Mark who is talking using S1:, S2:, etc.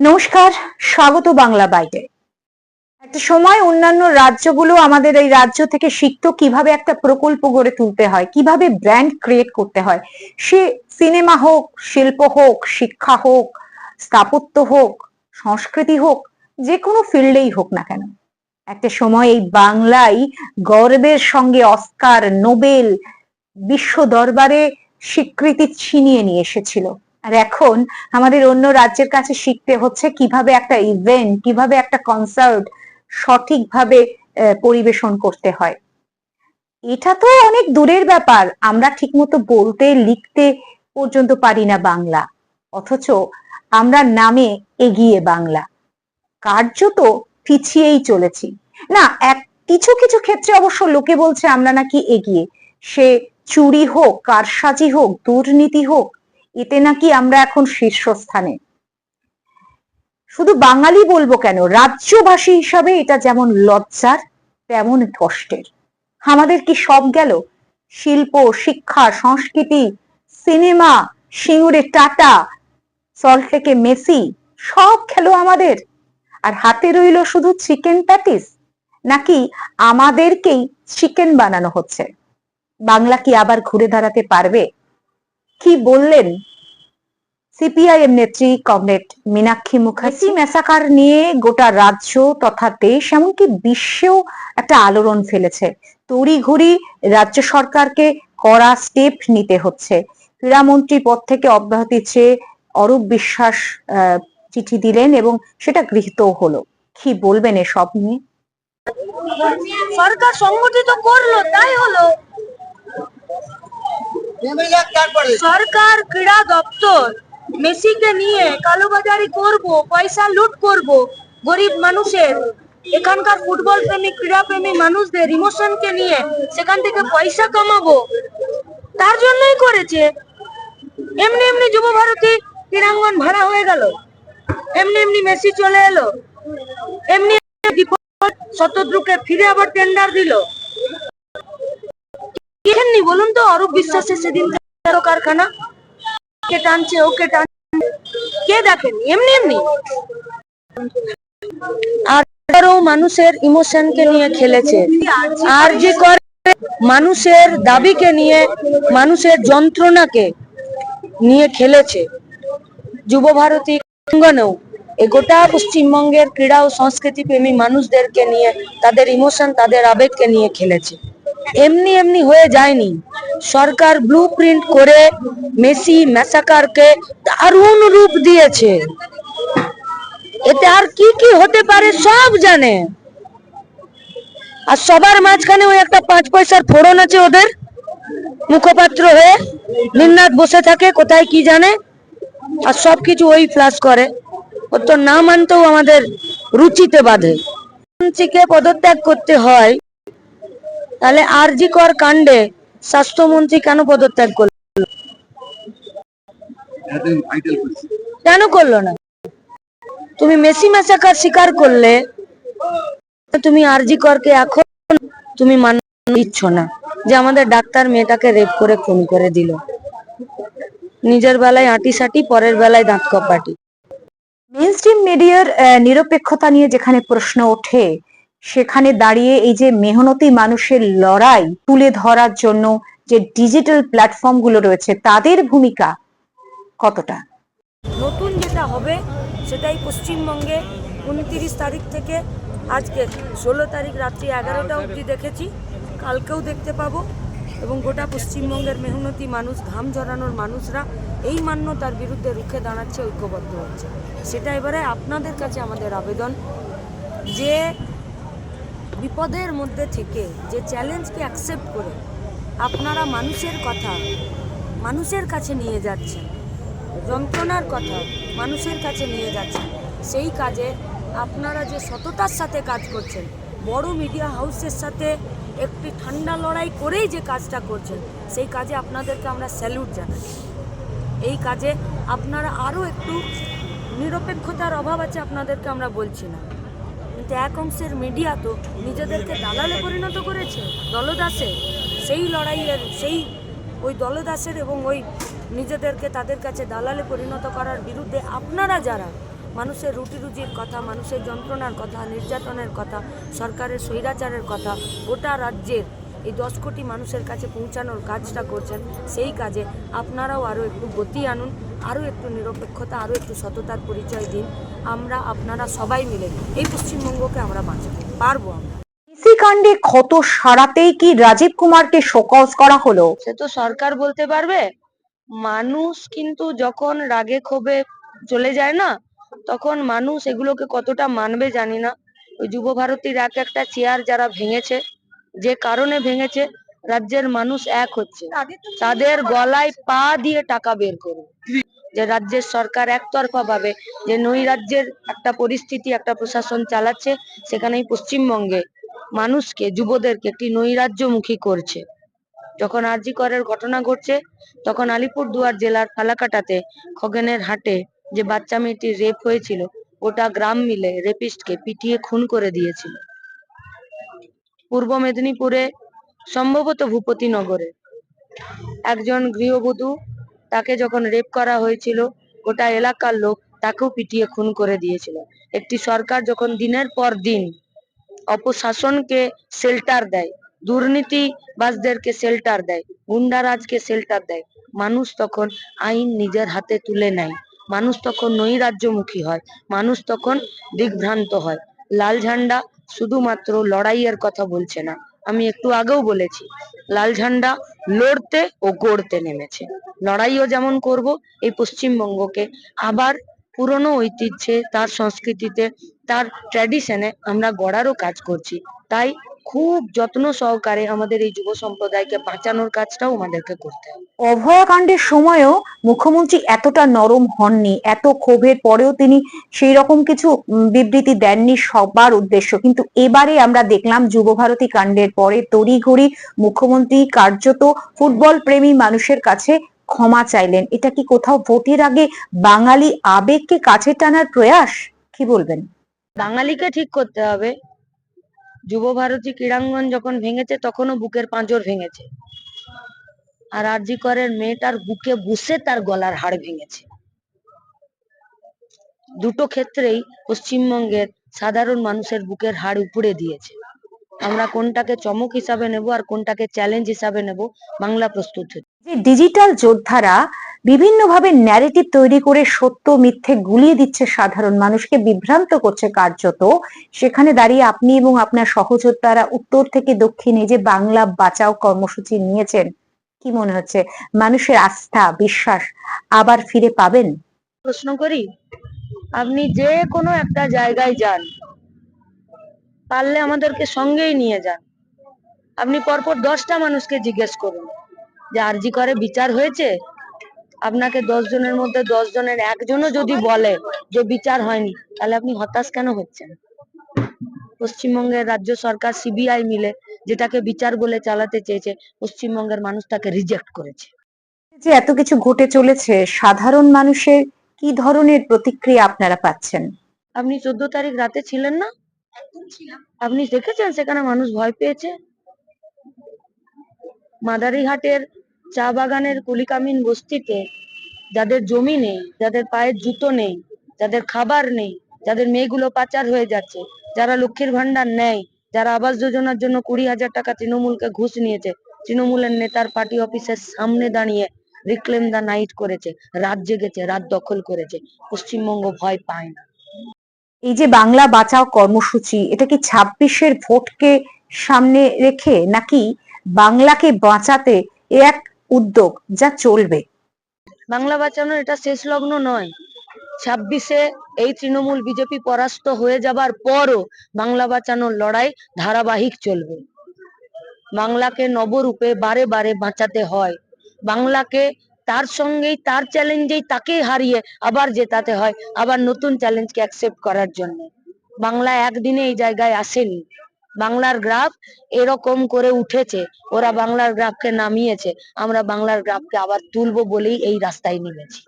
S1: নমস্কার, স্বাগত বাংলা বাইটে। একটা সময় অন্যান্য রাজ্যগুলো আমাদের এই রাজ্য থেকে শিখত কীভাবে একটা প্রকল্প গড়ে তুলতে হয়, কীভাবে ব্র্যান্ড ক্রিয়েট করতে হয়। সে সিনেমা হোক, শিল্প হোক, শিক্ষা হোক, স্থাপত্য হোক, সংস্কৃতি হোক, যে কোনো ফিল্ডেই হোক না কেন। একটা সময় এই বাংলাই গর্বের সঙ্গে অস্কার, নোবেল, বিশ্ব দরবারে স্বীকৃতি ছিনিয়ে নিয়ে এসেছিল। আর এখন আমাদের অন্য রাজ্যের কাছে শিখতে হচ্ছে কীভাবে একটা ইভেন্ট কীভাবে একটা কনসার্ট সঠিকভাবে পরিবেশন করতে হয়। এটা তো অনেক দূরের ব্যাপার। আমরা ঠিকমতো বলতে, লিখতে পর্যন্ত পারি না বাংলা। অথচ আমরা নামে এগিয়ে বাংলা। কার্যত পিছিয়েই চলেছি। না, এক, কিছু কিছু ক্ষেত্রে অবশ্য লোকে বলছে আমরা নাকি এগিয়ে। সে চুরি হোক, কারসাজি হোক, দুর্নীতি হোক এতে নাকি আমরা এখন শীর্ষস্থানে। শুধু বাঙালি বলব কেন, রাজ্যবাসী হিসাবে এটা যেমন লজ্জার, তেমন কষ্টের। আমাদের কি সব গেল? শিল্প, শিক্ষা, সংস্কৃতি, সিনেমা, সিঙ্গুরে টাটা সল্টলেকে মেসি, সব খেলো আমাদের। আর হাতে রইল শুধু চিকেন প্যাটিস? নাকি আমাদেরকেই চিকেন বানানো হচ্ছে? বাংলা কি আবার ঘুরে দাঁড়াতে পারবে? কি বললেন? সিপিআইএম নেত্রী কমরেড মীনাক্ষী মুখার্জি। মেসাকার নিয়ে গোটা রাজ্য তথা দেশ এমনকি বিশ্বেও একটা আলোড়ন ফেলেছে। তড়িঘড়ি রাজ্য সরকারকে কড়া স্টেপ নিতে হচ্ছে। ক্রীড়ামন্ত্রী পদ থেকে অব্যাহতি চেয়ে অরূপ বিশ্বাস আহ, চিঠি দিলেন এবং সেটা গৃহীত হলো। কি বলবেন এসব নিয়ে?
S2: সরকার সংগঠিত করল তাই হলো। সরকার ক্রীড়া দপ্তর মেসিকে নিয়ে কালোবাজারি করব, পয়সা লুট করব গরিব মানুষের। এখানকার ফুটবল প্রেমী, ক্রীড়া প্রেমী মানুষদের ইমোশনকে নিয়ে সেখান থেকে পয়সা কামাবো। তার জন্যই করেছে। এমনি এমনি যুব ভারতী ক্রীড়াঙ্গন ভাড়া হয়ে গেল। এমনি এমনি মেসি চলে এলো। এমনি শতদ্রুকে ফিরে আবার টেন্ডার দিল। দেখেননি বলুন তো, অরূপ বিশ্বাসের সেদিন কারখানা। কে টানছে, ওকে টানছে, কে দেখেন? এমনি এমনি। আর মানুষের ইমোশনকে নিয়ে খেলেছে। আর যে করে মানুষের দাবিকে নিয়ে, মানুষের যন্ত্রণাকে নিয়ে খেলেছে। যুব ভারতী অঙ্গনেও এ গোটা পশ্চিমবঙ্গের ক্রীড়া ও সংস্কৃতি প্রেমী মানুষদেরকে নিয়ে, তাদের ইমোশন, তাদের আবেগকে নিয়ে খেলেছে। এমনি এমনি হয়ে যায়নি। সরকার ব্লু প্রিন্ট করে মেসি ম্যাসাকারকে দারুণ রূপ দিয়েছে। এতে আর কি কি হতে পারে সব জানে। আর সবার মাঝখানে ওই একটা পাঁচ পয়সার ফোড়ন আছে ওদের। মুখপাত্র হয়ে দিনরাত বসে থাকে, কোথায় কি জানে? আর সবকিছু ওই ফ্লাশ করে। ওর তো না মানতেও আমাদের রুচিতে বাঁধে। পদত্যাগ করতে হয়। তাহলে আরজি কর কাণ্ডে স্বাস্থ্যমন্ত্রী কেন পদত্যাগ করল? কেন করল না? তুমি মেসি মেসাকার স্বীকার করলে তুমি আরজি করকে এখন তুমি মান দিচ্ছ না যে আমাদের ডাক্তার মেয়েটাকে রেপ করে খুন করে দিল। নিজের বেলায় আঁটি সাটি পরের বেলায় দাঁত কপাটি।
S1: মেন স্ট্রিম মিডিয়ার নিরপেক্ষতা নিয়ে যেখানে প্রশ্ন ওঠে সেখানে দাঁড়িয়ে এই যে মেহনতি মানুষের লড়াই তুলে ধরার জন্য যে ডিজিটাল প্ল্যাটফর্মগুলো রয়েছে, তাদের ভূমিকা কতটা?
S2: নতুন যেটা হবে সেটাই পশ্চিমবঙ্গে উনতিরিশ তারিখ থেকে আজকে ষোলো তারিখ রাত্রি এগারোটা অবধি দেখেছি, কালকেও দেখতে পাবো। এবং গোটা পশ্চিমবঙ্গের মেহনতি মানুষ, ঘাম ঝরানোর মানুষরা এই মান্যতার বিরুদ্ধে রুখে দাঁড়াচ্ছে, ঐক্যবদ্ধ হচ্ছে। সেটা এবারে আপনাদের কাছে আমাদের আবেদন যে বিপদের মধ্যে থেকে যে চ্যালেঞ্জকে অ্যাকসেপ্ট করে আপনারা মানুষের কথা, মানুষের কাছে নিয়ে যাচ্ছেন। যন্ত্রণার কথা মানুষের কাছে নিয়ে যাচ্ছেন। সেই কাজে আপনারা যে সততার সাথে কাজ করছেন, বড় মিডিয়া হাউসের সাথে একটি ঠান্ডা লড়াই করেই যে কাজটা করছেন, সেই কাজে আপনাদেরকে আমরা স্যালুট জানাই। এই কাজে আপনারা আরও একটু নিরপেক্ষতার অভাব আছে আপনাদেরকে আমরা বলছি না। কিন্তু এক অংশের মিডিয়া তো নিজেদেরকে দালালে পরিণত করেছে, দলদাসে। সেই লড়াইয়ের, সেই ওই দলদাসের এবং ওই নিজেদেরকে তাদের কাছে দালালে পরিণত করার বিরুদ্ধে আপনারা যারা মানুষের রুটি রুজির কথা, মানুষের যন্ত্রণার কথা, নির্যাতনের কথা, সরকারের স্বৈরাচারের কথা, গোটা রাজ্যের এই দশ কোটি মানুষের কাছে পৌঁছানোর কাজটা করছেন, সেই কাজে আপনারাও আরও একটু গতি আনুন। আরও একটু নিরপেক্ষতা আরও একটু সততার পরিচয় দিন। আমরা আপনারা সবাই মিলে এই পশ্চিমবঙ্গকে আমরা বাঁচাবো পারব আমরা।
S1: ইসি কাণ্ডে ক্ষত সারাতেই কি রাজীব কুমারকে শোকজ করা হলো?
S2: সে তো সরকার বলতে পারবে। মানুষ কিন্তু যখন রাগে ক্ষোভে চলে যায় না তখন মানুষ এগুলোকে কতটা মানবে জানি না। ওই যুব ভারতীর এক একটা চেয়ার যারা ভেঙেছে যে কারণে ভেঙেছে রাজ্যের মানুষ এক হচ্ছে। তাদের গলায় পা দিয়ে টাকা বের করবে। যে রাজ্যের সরকার একতরফা ভাবে যে নৈরাজ্যের একটা পরিস্থিতি, একটা প্রশাসন চালাচ্ছে সেখানে এই পশ্চিমবঙ্গে মানুষকে, যুবদেরকে একটি নৈরাজ্যমুখী করছে। যখন আরজি করের ঘটনা ঘটছে, তখন আলিপুরদুয়ার জেলার ফালাকাটাতে খগেনের হাটে যে বাচ্চা মেয়েটির রেপ হয়েছিল, গোটা গ্রাম মিলে রেপিস্টকে পিটিয়ে খুন করে দিয়েছিল। পূর্ব মেদিনীপুরে, সম্ভবত ভূপতিনগরে। একজন গৃহবধূ তাকে যখন রেপ করা হয়েছিল, গোটা এলাকার লোক তাকেও পিটিয়ে খুন করে দিয়েছিল। একটি সরকার যখন দিনের পর দিন অপশাসনকে শেল্টার দেয়, দুর্নীতিবাজদেরকে শেল্টার দেয়, গুন্ডারাজকে শেল্টার দেয়, মানুষ তখন আইন নিজের হাতে তুলে নেয়। মানুষ তখন নৈরাজ্যমুখী হয়, মানুষ তখন দিগ্ভ্রান্ত হয়। লাল ঝান্ডা শুধুমাত্র লড়াইয়ের কথা বলছে না। আমি একটু আগেও বলেছি লাল ঝান্ডা লড়তে ও গড়তে নেমেছে। লড়াইও যেমন করব, এই পশ্চিমবঙ্গকে আবার পুরনো ঐতিহ্যে, তার সংস্কৃতিতে, তার ট্র্যাডিশনে আমরা গড়ারও কাজ করছি। তাই খুব যত্ন সহকারে আমাদের এই যুব সম্প্রদায়কে বাঁচানোর কাজটাও আমাদেরকে করতে হবে।
S1: অভয়াকাণ্ডের সময়ও মুখ্যমন্ত্রী এতটা নরম হননি এত ক্ষোভের পরেও তিনি সেই রকম কিছু বিবৃতি দেননি সবার উদ্দেশ্য। কিন্তু এবারে আমরা দেখলাম যুবভারতী কাণ্ডের পরে তড়িঘড়ি মুখ্যমন্ত্রী কার্যত ফুটবল প্রেমী মানুষের কাছে ক্ষমা চাইলেন। এটা কি কোথাও ভোটের আগে বাঙালি আবেগকে কাছে টানার প্রয়াস? কি বলবেন?
S2: বাঙালিকে ঠিক করতে হবে। যুব ভারতী ক্রীড়াঙ্গন যখন ভেঙেছে, তখনও বুকের পাঁজর ভেঙেছে। আর আরজি করের মেয়েটার বুকে বসে তার গলার হাড় ভেঙেছে। দুটো ক্ষেত্রেই পশ্চিমবঙ্গের সাধারণ মানুষের বুকের হাড় উপড়ে দিয়েছে। আমরা কোনটাকে চমক হিসাবে নেব আর কোনটাকে চ্যালেঞ্জ হিসাবে নেব? বাংলা প্রস্তুত। হচ্ছে
S1: যে ডিজিটাল যোদ্ধারা বিভিন্নভাবে ন্যারেটিভ তৈরি করে সত্য মিথ্যে গুলিয়ে দিচ্ছে সাধারণ মানুষকে বিভ্রান্ত করছে কার্যত। সেখানে দাঁড়িয়ে আপনি এবং আপনার সহযোদ্ধারা উত্তর থেকে দক্ষিণে যে বাংলা বাঁচাও কর্মসূচি নিয়েছেন কি মনে হচ্ছে? মানুষের আস্থা বিশ্বাস আবার ফিরে পাবেন?
S2: প্রশ্ন করি আপনি যে কোনো একটা জায়গায় যান পারলে আমাদেরকে সঙ্গেই নিয়ে যান। আপনি পরপর দশটা মানুষকে জিজ্ঞেস করুন যে আরজি করে বিচার হয়েছে? আপনাকে দশ জনের মধ্যে দশ জনের একজনও যদি বলে যে বিচার হয়নি তাহলে আপনি হতাশ কেন হচ্ছেন? পশ্চিমবঙ্গের রাজ্য সরকার সিবিআই মিলে যেটাকে বিচার বলে চালাতে চেয়েছে পশ্চিমবঙ্গের মানুষ তাকে রিজেক্ট করেছে।
S1: যে এত কিছু ঘটে চলেছে সাধারণ মানুষের কি ধরনের প্রতিক্রিয়া আপনারা পাচ্ছেন?
S2: আপনি চোদ্দ তারিখ রাতে ছিলেন না? আপনি দেখেছেন সেখানে মানুষ ভয় পেয়েছে? মাদারিহাটের চা বাগানের কুলিকামিন বস্তিতে যাদের জমি নেই, যাদের পায়ের জুতো নেই, যাদের খাবার নেই, যাদের মেয়েগুলো পাচার হয়ে যাচ্ছে, যারা লক্ষ্মীর ভান্ডার নেয়, যারা আবাস যোজনার জন্য কুড়ি হাজার টাকা তৃণমূলকে ঘুষ নিয়েছে, তৃণমূলের নেতার পার্টি অফিসের সামনে দাঁড়িয়ে রিক্লেম দা নাইট করেছে, রাত জেগেছে, রাত দখল করেছে, পশ্চিমবঙ্গ ভয় পায় না।
S1: এই যে বাংলা বাঁচাও কর্মসূচি, এটা কি ছাব্বিশের ভোটকে সামনে রেখে নাকি বাংলাকে বাঁচাতে এ এক উদ্যোগ যা চলবে?
S2: বাংলা বাঁচানোর এটা শেষ লগ্ন নয়। ছাব্বিশে এই তৃণমূল বিজেপি পরাস্ত হয়ে যাবার পরও বাংলা বাঁচানোর লড়াই ধারাবাহিক চলবে। বাংলাকে নবরূপে বারে বারে বাঁচাতে হয়। বাংলাকে তার সঙ্গেই, তার চ্যালেঞ্জেই তাকেই হারিয়ে আবার জেতাতে হয়, আবার নতুন চ্যালেঞ্জকে অ্যাকসেপ্ট করার জন্য। বাংলা একদিনে এই জায়গায় আসেনি। বাংলার গ্রাফ এরকম করে উঠেছে, ওরা বাংলার গ্রাফকে নামিয়েছে, আমরা বাংলার গ্রাফকে আবার তুলবো বলেই এই রাস্তায় নেমেছি।